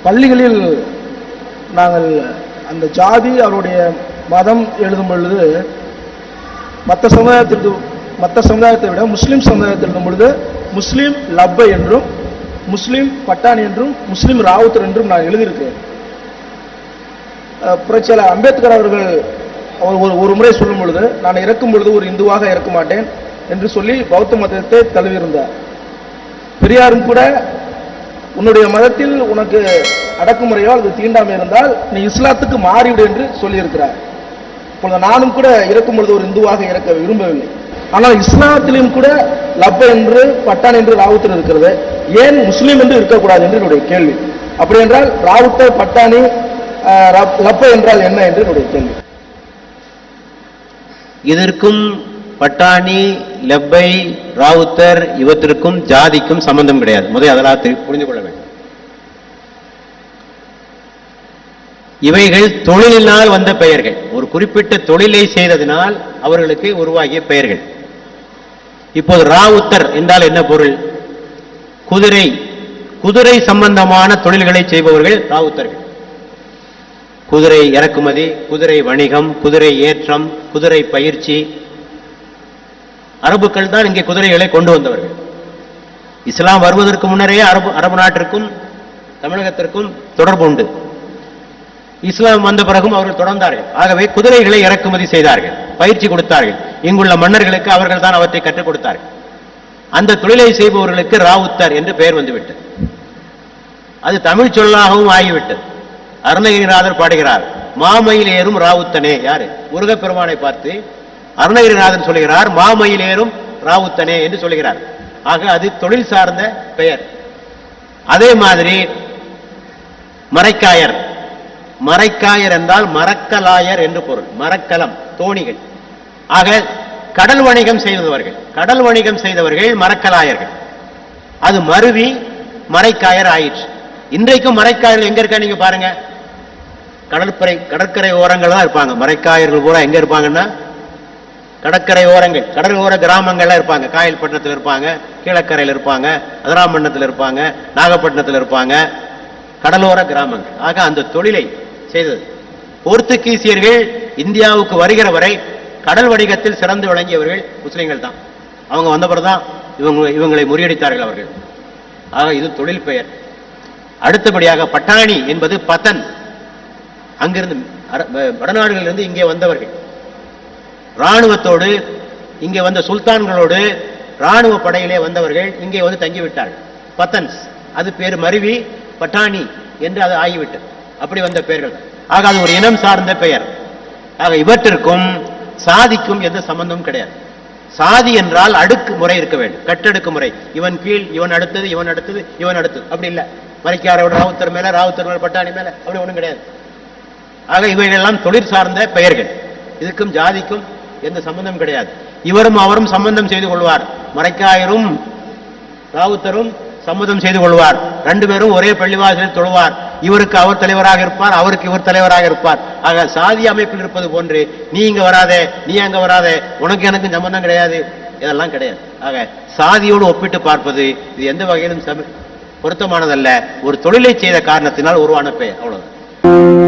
பள்ளிகளில் நாங்கள் அந்த ஜாதி அவருடைய மதம் எழுதும் பொழுது மற்ற சமுதாயத்திற்கு மற்ற சமுதாயத்தை விட முஸ்லீம் சமுதாயத்தில் எழுதும் பொழுது முஸ்லீம் லப்பை என்றும் முஸ்லீம் பட்டாணி என்றும் முஸ்லீம் ராவுத்தர் என்றும் நான் எழுதியிருக்கிறேன் புரட்சியாளர் அம்பேத்கர் அவர்கள் அவர் ஒரு ஒரு முறை சொல்லும் பொழுது நான் இறக்கும் பொழுது ஒரு இந்துவாக இறக்க மாட்டேன் என்று சொல்லி பௌத்த மதத்தை தழுவியிருந்தார். பெரியாரும் கூட உன்னுடைய மதத்தில் உனக்கு அடக்குமுறையோ அல்லது தீண்டாமை இருந்தால் நீ இஸ்லாத்துக்கு மாறிவிடு என்று சொல்லியிருக்கிறார். இப்பொழுது நானும் கூட இறக்கும் பொழுது ஒரு இந்துவாக இறக்க விரும்பவில்லை. ஆனால் இஸ்லாத்திலும் கூட லப்ப என்று பட்டான் என்று ராவுத்தர் இருக்கிறது. ஏன் முஸ்லீம் என்று இருக்கக்கூடாது என்று என்னுடைய கேள்வி. அப்படி என்றால் ராவுத்தர் பட்டாணி ரப்- லப்ப என்றால் என்ன என்று என்னுடைய கேள்வி. இதற்கும் பட்டாணி லெப்பை ராவுத்தர் இவற்றிற்கும் ஜாதிக்கும் சம்பந்தம் கிடையாது. முதல் அதெல்லாம் புரிந்து கொள்ள வேண்டும். இவைகள் தொழிலினால் வந்த பெயர்கள். ஒரு குறிப்பிட்ட தொழிலை செய்ததினால் அவர்களுக்கு உருவாகிய பெயர்கள். இப்போது ராவுத்தர் என்றால் என்ன பொருள்? குதிரை. குதிரை சம்பந்தமான தொழில்களை செய்பவர்கள் ராவுத்தர்கள். குதிரை இறக்குமதி குதிரை வணிகம் குதிரை ஏற்றம் குதிரை பயிற்சி அரபுக்கள் தான் இங்கே குதிரைகளை கொண்டு வந்தவர்கள். இஸ்லாம் வருவதற்கு முன்னரே அரபு அரபு நாட்டிற்கும் தமிழகத்திற்கும் தொடர்பு உண்டு. இஸ்லாம் வந்த பிறகும் அவர்கள் தொடர்ந்தார்கள். ஆகவே குதிரைகளை இறக்குமதி செய்தார்கள் பயிற்சி கொடுத்தார்கள். இங்குள்ள மன்னர்களுக்கு அவர்கள் தான் அவற்றை கற்றுக் கொடுத்தார்கள். அந்த தொழிலை செய்பவர்களுக்கு ராவுத்தர் என்று பெயர் வந்துவிட்டது. அது தமிழ் சொல்லாகவும் ஆகிவிட்டது. அருணகிரிநாதர் பாடுகிறார் மாமயில் ஏறும் ராவுத்தனே யாரு? முருகப்பெருமானை பார்த்து அருணகிரிநாதன் சொல்லுகிறார் மாமயில் ஏறும் ராவுத்தனே என்று சொல்லுகிறார். ஆக அது தொழில் சார்ந்த பெயர். அதே மாதிரி மரைக்காயர். மரைக்காயர் என்றால் மரக்கலாயர் என்று பொருள். மரக்கலம் தோணிகள். ஆக கடல் வணிகம் செய்தவர்கள் கடல் வணிகம் செய்தவர்கள் மரக்கலாயர்கள். அது மருவி மரைக்காயர் ஆயிற்று. இன்றைக்கும் மரைக்காயர்கள் எங்க இருக்கா நீங்க பாருங்க. கடற்கரை கடற்கரை ஓரங்கள் தான் இருப்பாங்க. மரைக்காயர்கள் பூரா எங்க இருப்பாங்கன்னா கடற்கரை ஓரங்கள் கடல் ஓர கிராமங்கள்லாம் இருப்பாங்க. காயல்பட்டினத்தில் இருப்பாங்க கீழக்கரையில் இருப்பாங்க அதராமண்ணத்தில் இருப்பாங்க நாகப்பட்டினத்தில் இருப்பாங்க. கடலோர கிராமங்கள். ஆக அந்த தொழிலை செய்தது. போர்த்துகீசியர்கள் இந்தியாவுக்கு வருகிற வரை கடல் வணிகத்தில் சிறந்து விளங்கியவர்கள் முஸ்லீம்கள் தான். அவங்க வந்த தான் இவங்க இவங்களை முறியடித்தார்கள் அவர்கள். ஆக இது தொழில் பெயர். அடுத்தபடியாக பட்டாணி என்பது பத்தன். அங்கிருந்து அர- வடநாடுகளிலிருந்து இங்கே வந்தவர்கள். ராணுவத்தோடு இங்கே வந்த சுல்தான்களோடு ராணுவ படையிலே வந்தவர்கள் இங்கே வந்து தங்கிவிட்டார்கள். பத்தன்ஸ் அது பேர் மருவி பட்டாணி என்று அது ஆகிவிட்டது. அப்படி வந்த பெயர்கள். ஆக அது ஒரு இனம் சார்ந்த பெயர். ஆக இவற்றிற்கும் சாதிக்கும் எந்த சம்பந்தமும் கிடையாது. சாதி என்றால் அடுக்கு முறை இருக்க வேண்டும். கட்டடுக்கு முறை. இவன் கீழ் இவன் அடுத்தது இவன் அடுத்தது இவன் அடுத்தது. அப்படி இல்லை. மறைக்காரோட ராவுத்தர் மேல ராவுத்தர் மேல பட்டாணி மேல. அப்படி ஒன்றும் கிடையாது. ஆக இவைகளெல்லாம் தொழில் சார்ந்த பெயர்கள். இதுக்கும் ஜாதிக்கும் எந்த சம்பந்தம் கிடையாது. இவரும் அவரும் சம்பந்தம் செய்து கொள்வார். மறைக்காயரும் ராவுத்தரும் சம்மதம் செய்து கொள்வார். ரெண்டு பேரும் ஒரே பள்ளிவாசலில் தொழுவார். இவருக்கு அவர் தலைவராக இருப்பார் அவருக்கு இவர் தலைவராக இருப்பார். ஆக சாதி அமைப்பில் இருப்பது போன்று நீ இங்க வராதே நீ அங்க வராதே உனக்கு எனக்கு சம்பந்தம் கிடையாது. இதெல்லாம் கிடையாது. ஆக சாதியோடு ஒப்பிட்டு பார்ப்பது இது எந்த வகையிலும் சம- பொருத்தமானதல்ல. ஒரு தொழிலை செய்த காரணத்தினால் உருவான பெயர் அவ்வளவுதான்.